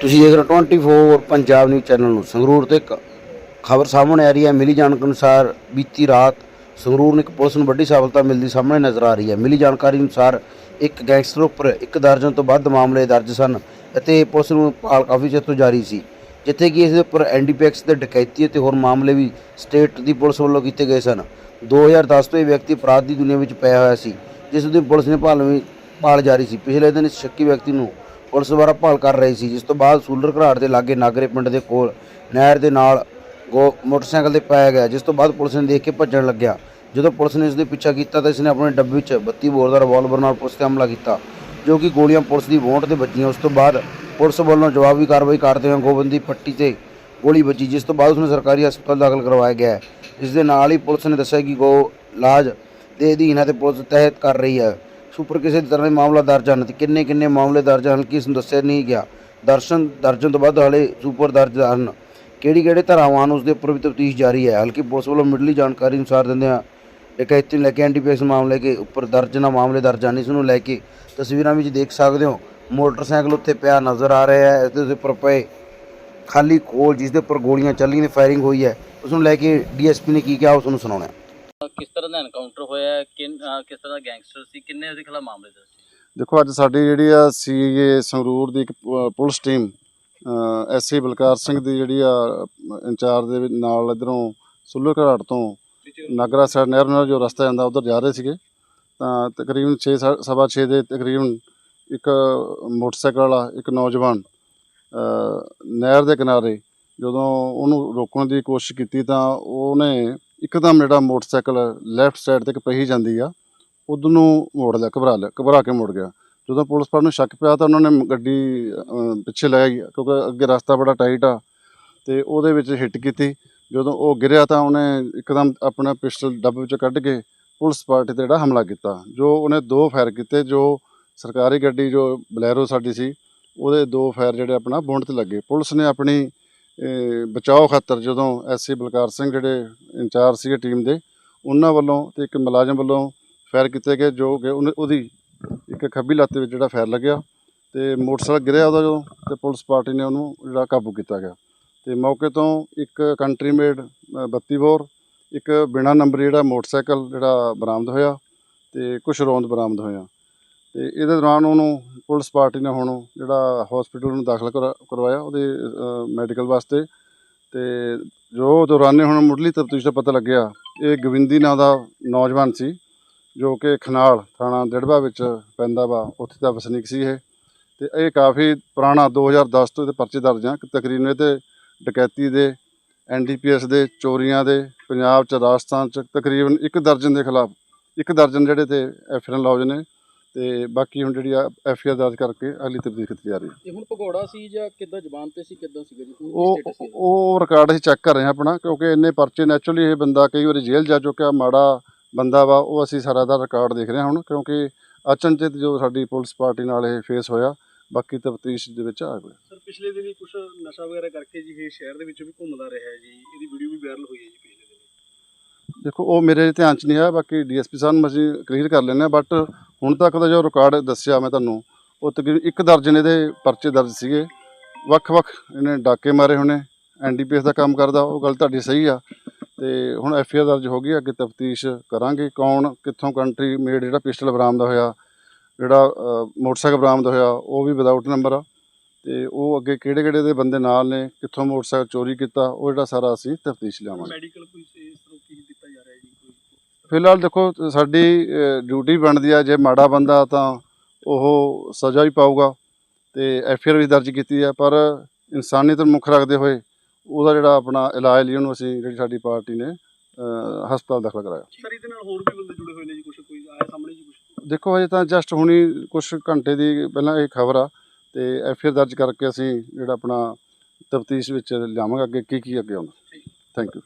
ਤੁਸੀਂ ਦੇਖ ਰਹੇ ਹੋ 24 ਪੰਜਾਬ ਨਿਊਜ਼ ਚੈਨਲ ਨੂੰ, ਸੰਗਰੂਰ ਤੋਂ ਇੱਕ ਖਬਰ ਸਾਹਮਣੇ ਆ ਰਹੀ ਹੈ, ਮਿਲੀ ਜਾਣਕਾਰੀ ਅਨੁਸਾਰ ਬੀਤੀ ਰਾਤ ਸੰਗਰੂਰ ਨੂੰ ਇੱਕ ਪੁਲਿਸ ਨੂੰ ਵੱਡੀ ਸਫਲਤਾ ਮਿਲਦੀ ਸਾਹਮਣੇ ਨਜ਼ਰ ਆ ਰਹੀ ਹੈ। ਮਿਲੀ ਜਾਣਕਾਰੀ ਅਨੁਸਾਰ ਇੱਕ ਗੈਂਗਸਟਰ ਉੱਪਰ ਇੱਕ ਦਰਜਨ ਤੋਂ ਵੱਧ ਮਾਮਲੇ ਦਰਜ ਸਨ ਅਤੇ ਪੁਲਿਸ ਨੂੰ ਭਾਲ ਕਾਫੀ ਚਿਰ ਤੋਂ ਜਾਰੀ ਸੀ, ਜਿੱਥੇ ਕਿ ਇਸ ਦੇ ਉੱਪਰ ਐਨਡੀਪੀਐਕਸ ਦੇ ਡਕੈਤੀ ਅਤੇ ਹੋਰ ਮਾਮਲੇ ਵੀ ਸਟੇਟ ਦੀ ਪੁਲਿਸ ਵੱਲੋਂ ਕੀਤੇ ਗਏ ਸਨ। 2010 ਤੋਂ ਇਹ ਵਿਅਕਤੀ ਅਪਰਾਧ ਦੀ ਦੁਨੀਆ ਵਿੱਚ ਪਿਆ ਹੋਇਆ ਸੀ, ਜਿਸ ਦੀ ਪੁਲਿਸ ਨੇ ਭਾਲ ਭਾਲਵੀਂ ਭਾਲ ਜਾਰੀ ਸੀ। ਪਿਛਲੇ ਦਿਨ ਇਸ ਸ਼ੱਕੀ ਵਿਅਕਤੀ ਨੂੰ ਪੁਲਿਸ ਦੁਆਰਾ ਭਾਲ ਕਰ ਰਹੀ ਸੀ, ਜਿਸ ਤੋਂ ਬਾਅਦ ਸੂਲਰ ਘਰਾੜ ਦੇ ਲਾਗੇ ਨਾਗਰੇ ਪਿੰਡ ਦੇ ਕੋਲ, ਨਹਿਰ ਦੇ ਨਾਲ ਗੋ ਮੋਟਰਸਾਈਕਲ ਤੇ ਪਾਇਆ ਗਿਆ, ਜਿਸ ਤੋਂ ਬਾਅਦ ਪੁਲਿਸ ਨੇ ਦੇਖ ਕੇ ਭੱਜਣ ਲੱਗਿਆ। ਜਦੋਂ ਪੁਲਿਸ ਨੇ ਇਸ ਦੇ ਪਿੱਛਾ ਕੀਤਾ ਤਾਂ ਇਸ ਨੇ ਆਪਣੇ ਡੱਬੇ ਵਿੱਚ 32 ਬੋਰ ਦਾ ਰਿਵਾਲਵਰ ਨਾਲ ਪੁਲਿਸ ਤੇ ਹਮਲਾ ਕੀਤਾ, ਜੋ ਕਿ ਗੋਲੀਆਂ ਪੁਲਿਸ ਦੀ ਵੋਟ ਤੇ ਵੱਜੀਆਂ। ਉਸ ਤੋਂ ਬਾਅਦ ਪੁਲਿਸ ਵੱਲੋਂ ਜਵਾਬੀ ਕਾਰਵਾਈ ਕਰਦੇ ਹੋਏ ਗੋਬਿੰਦ ਦੀ ਪੱਟੀ ਤੇ ਗੋਲੀ ਵੱਜੀ, ਜਿਸ ਤੋਂ ਬਾਅਦ ਉਸਨੂੰ ਸਰਕਾਰੀ ਹਸਪਤਾਲ ਦਾਖਲ ਕਰਵਾਇਆ ਗਿਆ। ਹੈ ਇਸ ਦੇ ਨਾਲ ਹੀ ਪੁਲਿਸ ਨੇ ਦੱਸਿਆ ਕਿ ਗੋ ਇਲਾਜ ਦੇ ਅਧੀਨ ਹੈ ਤੇ ਪੁਲਿਸ ਤਹਿਤ ਕਰ ਰਹੀ ਹੈ। ਸੁਪਰ ਕਿਸੇ ਤਰ੍ਹਾਂ ਦੇ ਮਾਮਲਾ ਦਰਜ ਹਨ ਤੇ ਕਿੰਨੇ ਕਿੰਨੇ ਮਾਮਲੇ ਦਰਜ ਹਨ, ਕਿ ਨੂੰ ਦੱਸਿਆ ਨਹੀਂ ਗਿਆ। ਦਰਸ਼ਨ ਦਰਜਨ ਤੋਂ ਵੱਧ ਹਾਲੇ ਸੁਪਰ ਦਰਜ ਹਨ। ਕਿਹੜੀ ਕਿਹੜੇ ਧਾਰਾਵਾਂ ਹਨ ਉਸ ਦੇ ਉੱਪਰ ਵੀ ਤਫਤੀਸ਼ ਜਾਰੀ ਹੈ। ਹਲਕੀ ਪੁਲਿਸ ਵੱਲੋਂ ਮਿਡਲੀ ਜਾਣਕਾਰੀ ਅਨੁਸਾਰ ਦਿੰਦਿਆਂ ਡਕੈਤੀ ਨੂੰ ਲੈ ਕੇ ਐਨਡੀਪੀਐਸ ਮਾਮਲੇ ਕੇ ਉੱਪਰ ਦਰਜਨਾਂ ਮਾਮਲੇ ਦਰਜ ਹਨ, ਇਸ ਨੂੰ ਲੈ ਕੇ ਤਸਵੀਰਾਂ ਵਿੱਚ ਦੇਖ ਸਕਦੇ ਹੋ। ਮੋਟਰਸਾਈਕਲ ਉੱਤੇ ਪਿਆ ਨਜ਼ਰ ਆ ਰਿਹਾ ਹੈ, ਇਸ ਦੇ ਉੱਪਰ ਪਏ ਖਾਲੀ ਖੋਲ ਜਿਸ ਦੇ ਉੱਪਰ ਗੋਲੀਆਂ ਚੱਲੀਆਂ ਨੇ ਫਾਇਰਿੰਗ ਹੋਈ ਹੈ। ਉਸ ਨੂੰ ਲੈ ਕੇ ਡੀਐਸਪੀ ਨੇ ਕੀ ਕਿਹਾ ਉਸ ਨੂੰ ਸੁਣਾਉਣਾ ਕਿਸ ਤਰ੍ਹਾਂ ਦਾ ਐਨਕਾਊਂਟਰ ਹੋਇਆ ਕਿਨ ਕਿਸ ਤਰ੍ਹਾਂ ਦਾ ਗੈਂਗਸਟਰ ਸੀ? ਕਿੰਨੇ ਉਹਦੇ ਖਿਲਾਫ ਮਾਮਲੇ ਦਰਜ ਸੀ? ਦੇਖੋ ਅੱਜ ਸਾਡੀ ਜਿਹੜੀ ਆ ਸੀਏ ਸੰਗਰੂਰ ਦੀ ਇੱਕ ਪ- police team SA Balkar Singh ਦੀ ਜਿਹੜੀ ਆ ਇੰਚਾਰਜ ਦੇ ਵਿੱਚ ਨਾਲ ਇਧਰੋਂ ਸੁੱਲਰ ਘਰਾਟ ਤੋਂ ਨਾਗਰਾ ਸਾਈਡ ਨਹਿਰ ਨਾਲ ਜੋ ਰਸਤਾ ਜਾਂਦਾ ਉਧਰ ਜਾ ਰਹੇ ਸੀਗੇ। ਤਾਂ ਤਕਰੀਬਨ 6 ਸਵਾ 6 ਦੇ ਤਕਰੀਬਨ ਇੱਕ ਮੋਟਰਸਾਈਕਲ ਵਾਲਾ ਇੱਕ ਨੌਜਵਾਨ ਅ, ਨਹਿਰ ਦੇ ਕਿਨਾਰੇ ਜਦੋਂ ਉਹਨੂੰ ਰੋਕਣ ਦੀ ਕੋਸ਼ਿਸ਼ ਕੀਤੀ ਤਾਂ ਉਹਨੇ ਇੱਕਦਮ ਜਿਹੜਾ ਮੋਟਰਸਾਈਕਲ ਲੈਫਟ ਸਾਈਡ ਤੇ ਇੱਕ ਪਹੀ ਜਾਂਦੀ ਆ, ਉਧਰ ਨੂੰ ਮੋੜ ਲਿਆ, ਘਬਰਾ ਲਿਆ, ਘਬਰਾ ਕੇ ਮੁੜ ਗਿਆ। ਜਦੋਂ ਪੁਲਿਸ ਪਰ ਨੂੰ ਸ਼ੱਕ ਪਿਆ ਤਾਂ ਉਹਨਾਂ ਨੇ ਗੱਡੀ ਪਿੱਛੇ ਲੈ ਗਈ ਕਿਉਂਕਿ ਅੱਗੇ ਰਸਤਾ ਬੜਾ ਟਾਈਟ ਆ, ਤੇ ਉਹਦੇ ਵਿੱਚ ਹਿੱਟ ਕੀਤੀ। ਜਦੋਂ ਉਹ ਗਿਰਿਆ ਤਾਂ ਉਹਨੇ ਇੱਕਦਮ ਆਪਣਾ ਪਿਸਟਲ ਡੱਬ ਵਿੱਚੋਂ ਕੱਢ ਕੇ ਪੁਲਿਸ ਪਾਰਟੀ ਤੇ ਜਿਹੜਾ ਹਮਲਾ ਕੀਤਾ, ਜੋ ਉਹਨੇ ਦੋ ਫਾਇਰ ਕੀਤੇ, ਜੋ ਸਰਕਾਰੀ ਗੱਡੀ, ਜੋ ਬਲੈਰੋ ਸਾਡੀ ਸੀ, ਉਹਦੇ ਦੋ ਫਾਇਰ ਜਿਹੜੇ ਆਪਣਾ ਬੁੰਡ ਤੇ ਲੱਗੇ। ਪੁਲਿਸ ਨੇ ਆਪਣੀ ਬਚਾਓ ਖਾਤਰ ਜਦੋਂ ਐਸਸੀ ਬਲਕਾਰ ਸਿੰਘ ਜਿਹੜੇ ਇੰਚਾਰਜ ਸੀਗੇ ਟੀਮ ਦੇ, ਉਹਨਾਂ ਵੱਲੋਂ ਤੇ ਇੱਕ ਮੁਲਾਜ਼ਮ ਵੱਲੋਂ ਫਾਇਰ ਕੀਤੇ ਗਏ, ਜੋ ਕਿ ਉਹਨੇ- ਉਹਦੀ ਇੱਕ ਖੱਬੀ ਲੱਤ ਵਿੱਚ ਜਿਹੜਾ ਫਾਇਰ ਲੱਗਿਆ ਤੇ ਮੋਟਰਸਾਈਕਲ ਗਿਰਿਆ ਉਹਦਾ ਜਦੋਂ ਤੇ ਪੁਲਿਸ ਪਾਰਟੀ ਨੇ ਉਹਨੂੰ ਜਿਹੜਾ ਕਾਬੂ ਕੀਤਾ ਗਿਆ। ਤੇ ਮੌਕੇ ਤੋਂ ਇੱਕ ਕੰਟਰੀ ਮੇਡ 32 ਬੋਰ, ਇੱਕ ਬਿਨਾ ਨੰਬਰ ਜਿਹੜਾ ਮੋਟਰਸਾਈਕਲ ਜਿਹੜਾ ਬਰਾਮਦ ਹੋਇਆ ਤੇ ਕੁਝ ਰੌਂਦ ਬਰਾਮਦ ਹੋਇਆ। ਤੇ ਇਹਦੇ ਦੌਰਾਨ ਉਹਨੂੰ ਪੁਲਿਸ ਪਾਰਟੀ ਨੇ ਹੁਣ ਜਿਹੜਾ ਹਸਪੀਟਲ ਨੂੰ ਦਾਖਲ ਕਰਾ- ਕਰਵਾਇਆ ਉਹਦੇ ਮੈਡੀਕਲ ਵਾਸਤੇ ਤੇ ਜੋ ਦੌਰਾਨੇ ਹੁਣ ਮੁੱਢਲੀ ਤਫਤੀਸ਼ ਦਾ ਪਤਾ ਲੱਗਿਆ, ਇਹ ਗਵਿੰਦੀ ਨਾਂ ਦਾ ਨੌਜਵਾਨ ਸੀ ਜੋ ਕਿ ਖਨਾਲ ਥਾਣਾ ਦਿੜਬਾ ਵਿੱਚ ਪੈਂਦਾ ਵਾ, ਉੱਥੇ ਦਾ ਵਸਨੀਕ ਸੀ ਇਹ ਤੇ ਇਹ ਕਾਫੀ ਪੁਰਾਣਾ 2010 ਤੋਂ ਇਹਦੇ ਪਰਚੇ ਦਰਜ ਆ ਤਕਰੀਬਨ ਇਹ ਤੇ ਡਕੈਤੀ ਦੇ ਐਨਡੀਪੀਐਸ ਦੇ, ਚੋਰੀਆਂ ਦੇ, ਪੰਜਾਬ ਚ ਰਾਜਸਥਾਨ ਚ ਤਕਰੀਬਨ ਇੱਕ ਦਰਜਨ ਦੇ ਖਿਲਾਫ, ਇੱਕ ਦਰਜਨ ਜਿਹੜੇ ਤੇ ਐਫਆਰ ਲੌਜ ਨੇ ਤੇ ਬਾਕੀ ਹੁਣ ਜਿਹੜੀ ਆ ਐਫਆਰ ਦਰਜ ਕਰਕੇ ਅਗਲੀ ਤਫਤੀਸ਼ ਕੀਤੀ ਜਾ ਰਹੀ ਹੈ। ਇਹ ਹੁਣ ਭਗੌੜਾ ਸੀ ਜਾਂ ਕਿੱਦਾਂ ਜ਼ਬਾਨ ਤੇ ਸੀ ਕਿੱਦਾਂ ਸੀਗਾ ਜੀ? ਉਹ ਉਹ ਰਿਕਾਰਡ ਅਸੀਂ ਚੈੱਕ ਕਰ ਰਹੇ ਹਾਂ ਆਪਣਾ ਕਿਉਂਕਿ ਇੰਨੇ ਪਰਚੇ ਨੈਚੁਰਲੀ ਇਹ ਬੰਦਾ ਕਈ ਵਾਰੀ ਜੇਲ੍ਹ ਜਾ ਚੁੱਕਿਆ ਮਾੜਾ ਬੰਦਾ ਵਾ ਉਹ ਅਸੀਂ ਸਾਰਾ ਦਾ ਰਿਕਾਰਡ ਦੇਖ ਰਹੇ ਹਾਂ ਹੁਣ ਕਿਉਂਕਿ ਅਚਨਚੇਤ ਜੋ ਸਾਡੀ ਪੁਲਿਸ ਪਾਰਟੀ ਨਾਲ ਇਹ ਫੇਸ ਹੋਇਆ ਬਾਕੀ ਤਫਤੀਸ਼ ਦੇ ਵਿੱਚ ਆ ਗਿਆ ਸਰ ਪਿਛਲੇ ਦਿਨੀ ਕੁਝ ਨਸ਼ਾ ਵਗੈਰਾ ਕਰਕੇ ਜੀ ਇਹ ਸ਼ਹਿਰ ਦੇ ਵਿੱਚ ਵੀ ਘੁੰਮਦਾ ਰਿਹਾ ਜੀ ਇਹਦੀ ਵੀਡੀਓ ਵੀ ਵਾਇਰਲ ਹੋਈ ਹੈ ਜੀ ਪਿਛਲੇ ਦਿਨੀ। ਦੇਖੋ ਉਹ ਮੇਰੇ ਧਿਆਨ 'ਚ ਨਹੀਂ ਆਇਆ ਬਾਕੀ ਡੀਐਸਪੀ ਸਾਹਿਬ ਨੂੰ ਅਸੀਂ ਕਲੀਅਰ ਕਰ ਲੈਂਦੇ ਹਾਂ ਬਟ ਹੁਣ ਤੱਕ ਦਾ ਜੋ ਰਿਕਾਰਡ ਦੱਸਿਆ ਮੈਂ ਤੁਹਾਨੂੰ, ਉਹ ਤਕਰੀਬਨ ਇੱਕ ਦਰਜਨ ਇਹਦੇ ਪਰਚੇ ਦਰਜ ਸੀਗੇ। ਵੱਖ-ਵੱਖ ਇਹਨੇ ਡਾਕੇ ਮਾਰੇ ਹੋਣੇ ਐਨਡੀਪੀਐਸ ਦਾ ਕੰਮ ਕਰਦਾ, ਉਹ ਗੱਲ ਤੁਹਾਡੀ ਸਹੀ ਆ। ਤੇ ਹੁਣ ਐਫਆਈਆਰ ਦਰਜ ਹੋ ਗਈ, ਅੱਗੇ ਤਫਤੀਸ਼ ਕਰਾਂਗੇ ਕੌਣ, ਕਿੱਥੋਂ ਕੰਟਰੀ ਮੇਡ ਜਿਹੜਾ ਪਿਸਟਲ ਬਰਾਮਦ ਹੋਇਆ, ਜਿਹੜਾ ਮੋਟਰਸਾਈਕਲ ਬਰਾਮਦ ਹੋਇਆ, ਉਹ ਵੀ ਵਿਦਆਊਟ ਨੰਬਰ ਆ। ਤੇ ਉਹ ਅੱਗੇ ਕਿਹੜੇ ਕਿਹੜੇ ਦੇ ਬੰਦੇ ਨਾਲ ਨੇ, ਕਿੱਥੋਂ ਮੋਟਰਸਾਈਕਲ ਚੋਰੀ ਕੀਤਾ, ਉਹ ਜਿਹੜਾ ਸਾਰਾ ਅਸੀਂ ਤਫਤੀਸ਼ ਲਿਆਵਾਂਗੇ। ਮੈਡੀਕਲ ਕੋਈ ਇਸ ਤਰ੍ਹਾਂ ਕੀ ਦਿੱਤਾ ਜਾ ਰਿਹਾ ਹੈ ਜੀ ਕੋਈ ਫਿਲਹਾਲ ਦੇਖੋ ਸਾਡੀ ਡਿਊਟੀ ਬਣਦੀ ਆ ਜੇ ਮਾੜਾ ਬੰਦਾ ਤਾਂ ਉਹ ਸਜ਼ਾ ਵੀ ਪਾਊਗਾ ਤੇ ਐਫਆਰ ਵੀ ਦਰਜ ਕੀਤੀ ਆ ਪਰ ਇਨਸਾਨੀਅਤ ਨੂੰ ਮੁੱਖ ਰੱਖਦੇ ਹੋਏ ਉਹਦਾ ਜਿਹੜਾ ਆਪਣਾ ਇਲਾਜ ਲਈ ਉਹਨੂੰ ਅਸੀਂ ਜਿਹੜੀ ਸਾਡੀ ਪਾਰਟੀ ਨੇ ਹਸਪਤਾਲ ਦਾਖਲ ਕਰਾਇਆ। ਸਰ ਇਹਦੇ ਨਾਲ ਹੋਰ ਵੀ ਬੰਦੇ ਜੁੜੇ ਹੋਏ ਨੇ ਜੀ ਕੁਝ ਕੋਈ ਆਇਆ ਸਾਹਮਣੇ ਜੀ ਕੁਝ ਦੇਖੋ ਹਜੇ ਤਾਂ ਜਸਟ ਹੁਣੀ ਕੁਝ ਘੰਟੇ ਦੀ ਪਹਿਲਾਂ ਇਹ ਖਬਰ ਆ ਤੇ ਐਫਆਰ ਦਰਜ ਕਰਕੇ ਅਸੀਂ ਜਿਹੜਾ ਆਪਣਾ ਤਫਤੀਸ਼ ਵਿੱਚ ਲਿਆਵਾਂਗੇ ਅੱਗੇ ਕੀ ਕੀ ਅੱਗੇ ਆਉਣਾ ਥੈਂਕ ਯੂ